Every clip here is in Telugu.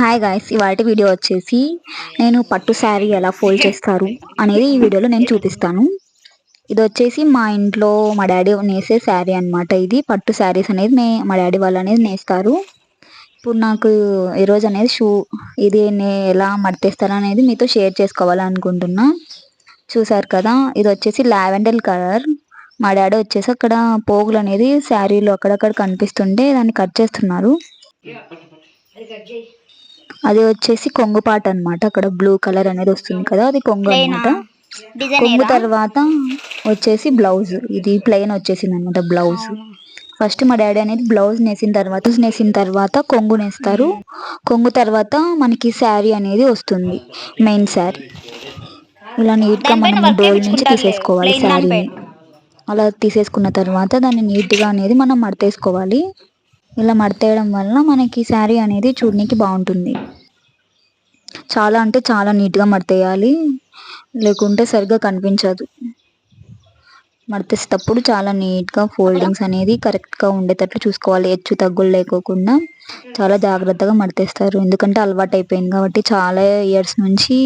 హాయ్ గాయస్ ఇవాటి వీడియో వచ్చేసి నేను పట్టు శారీ ఎలా ఫోల్డ్ చేస్తారు అనేది ఈ వీడియోలో నేను చూపిస్తాను. ఇది వచ్చేసి మా ఇంట్లో మా డాడీ నేసే శారీ అన్నమాట ఇది. పట్టు శారీస్ అనేది మే మా డాడీ వాళ్ళు అనేది నేస్తారు. ఇప్పుడు నాకు ఈరోజు అనేది షూ ఇది నే ఎలా మడతేస్తారు అనేది మీతో షేర్ చేసుకోవాలనుకుంటున్నా. చూసారు కదా ఇది వచ్చేసి లావెండర్ కలర్. మా డాడీ వచ్చేసి అక్కడ పోగులు అనేది శారీలో అక్కడక్కడ కనిపిస్తుంటే దాన్ని కట్ చేస్తున్నారు. అది వచ్చేసి కొంగు పాట అన్నమాట. అక్కడ బ్లూ కలర్ అనేది వస్తుంది కదా అది కొంగు అన్నమాట. కొంగు తర్వాత వచ్చేసి బ్లౌజ్. ఇది ప్లెయిన్ వచ్చేసింది అనమాట బ్లౌజ్. ఫస్ట్ మా డాడీ అనేది బ్లౌజ్ నేసిన తర్వాత నేసిన తర్వాత కొంగు నేస్తారు. కొంగు తర్వాత మనకి శారీ అనేది వస్తుంది మెయిన్ శారీ. ఇలా నీట్గా మనం డోల్ నుంచి తీసేసుకోవాలి శారీని. అలా తీసేసుకున్న తర్వాత దాన్ని నీట్గా అనేది మనం మడతేసుకోవాలి. ఇలా మడతేయడం వల్ల మనకి శారీ అనేది చూడడానికి బాగుంటుంది. చాలా అంటే చాలా నీట్గా మడతేయాలి. లేకుంటే సరిగ్గా కనిపించదు. మడతేసేటప్పుడు చాలా నీట్గా ఫోల్డింగ్స్ అనేది కరెక్ట్గా ఉండేటట్లు చూసుకోవాలి. హెచ్చు తగ్గులు లేకోకుండా చాలా జాగ్రత్తగా మడతేస్తారు. ఎందుకంటే అలవాటు అయిపోయింది కాబట్టి చాలా ఇయర్స్ నుంచి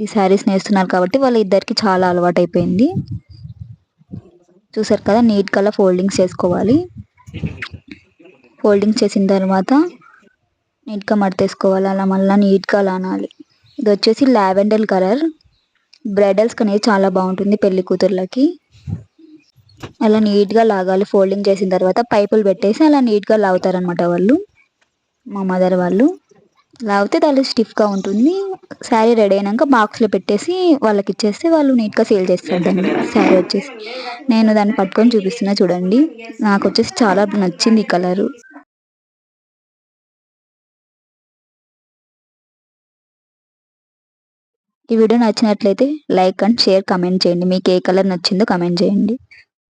ఈ శారీస్ నేస్తున్నారు కాబట్టి వాళ్ళ ఇద్దరికి చాలా అలవాటు అయిపోయింది చూసారు కదా నీట్గా ఫోల్డింగ్స్ చేసుకోవాలి. ఫోల్డింగ్ చేసిన తర్వాత నీట్గా మడతేసుకోవాలి. అలా మళ్ళీ నీట్గా అలా అనాలి ఇది వచ్చేసి లావెండర్ కలర్. బ్రైడల్స్కి అనేది చాలా బాగుంటుంది పెళ్ళి కూతుర్లకి. అలా నీట్గా లాగాలి. ఫోల్డింగ్ చేసిన తర్వాత పైపులు పెట్టేసి అలా నీట్గా లాగుతారనమాట వాళ్ళు. మా మదర్ వాళ్ళు. లాగితే దాని స్టిఫ్గా ఉంటుంది. శారీ రెడీ అయినాక బాక్స్లో పెట్టేసి వాళ్ళకి ఇచ్చేస్తే వాళ్ళు నీట్గా సేల్ చేస్తారు దాన్ని. శారీ వచ్చేసి. నేను దాన్ని పట్టుకొని చూపిస్తున్నా చూడండి. నాకు వచ్చేసి చాలా నచ్చింది ఈ కలరు. ఈ వీడియో నచ్చినట్లయితే లైక్ అండ్ షేర్ కమెంట్ చేయండి. మీకు ఏ కలర్ నచ్చిందో కమెంట్ చేయండి.